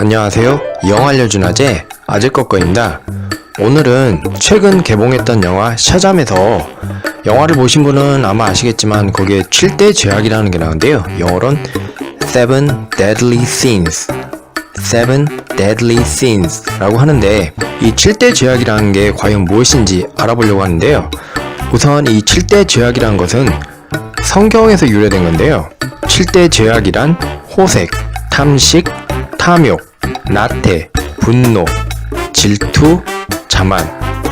안녕하세요. 영화 알려준 아재 아재 꺼꺼입니다. 오늘은 최근 개봉했던 영화 샤잠에서 영화를 보신 분은 아마 아시겠지만 거기에 7대 죄악이라는 게 나오는데요. 영어로는 Seven Deadly Sins Seven Deadly Sins 라고 하는데 이 7대 죄악이라는 게 과연 무엇인지 알아보려고 하는데요. 우선 이 7대 죄악이라는 것은 성경에서 유래된 건데요. 7대 죄악이란 호색, 탐식, 탐욕, 나태, 분노, 질투, 자만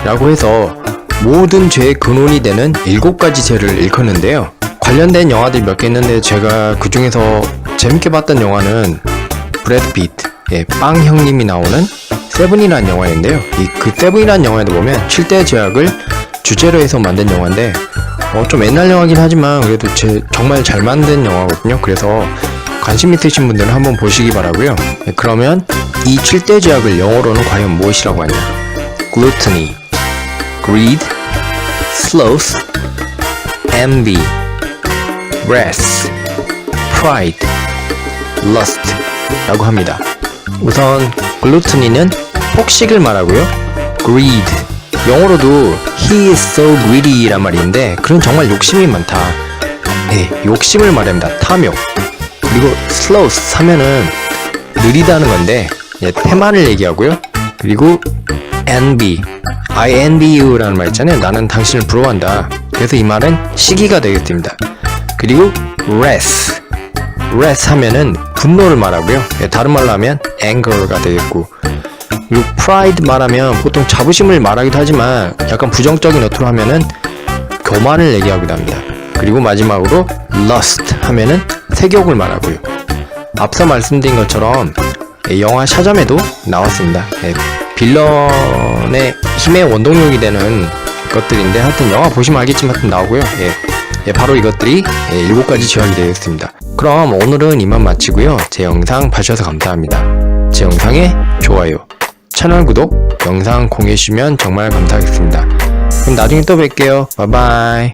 라고 해서 모든 죄의 근원이 되는 7가지 죄를 일컫는데요. 관련된 영화들이 몇개 있는데 제가 그 중에서 재밌게 봤던 영화는 브래드 피트, 예, 빵 형님이 나오는 세븐이라는 영화인데요. 이 그 세븐이라는 영화에도 보면 7대 죄악을 주제로 해서 만든 영화인데 어, 좀 옛날 영화긴 하지만 그래도 제, 정말 잘 만든 영화거든요. 그래서 관심 있으신 분들은 한번 보시기 바라고요. 네, 그러면 이 7대 죄악을 영어로는 과연 무엇이라고 하냐? gluttony, greed, sloth, envy, wrath, pride, lust 라고 합니다. 우선 gluttony는 폭식을 말하고요. greed 영어로도 he is so greedy 란 말인데 그런 정말 욕심이 많다. 네, 욕심을 말합니다. 탐욕. 그리고 sloth 하면은 느리다는 건데 예, 태만을 얘기하고요. 그리고 envy, I envy you라는 말 있잖아요. 나는 당신을 부러워한다. 그래서 이 말은 시기가 되겠습니다. 그리고 wrath, wrath 하면은 분노를 말하고요. 예, 다른 말로 하면 anger가 되겠고 그리고 pride 말하면 보통 자부심을 말하기도 하지만 약간 부정적인 어투로 하면은 교만을 얘기하기도 합니다. 그리고 마지막으로 lust 하면은 색욕을 말하고요. 앞서 말씀드린 것처럼 예, 영화 샤잠에도 나왔습니다. 예, 빌런의 힘의 원동력이 되는 것들인데 하여튼 영화 보시면 알겠지만 하여튼 나오고요. 예, 예, 바로 이것들이 예, 일곱 가지 죄악이 되겠습니다. 그럼 오늘은 이만 마치고요. 제 영상 봐주셔서 감사합니다. 제 영상에 좋아요, 채널 구독, 영상 공유해주시면 정말 감사하겠습니다. 그럼 나중에 또 뵐게요. 바이바이.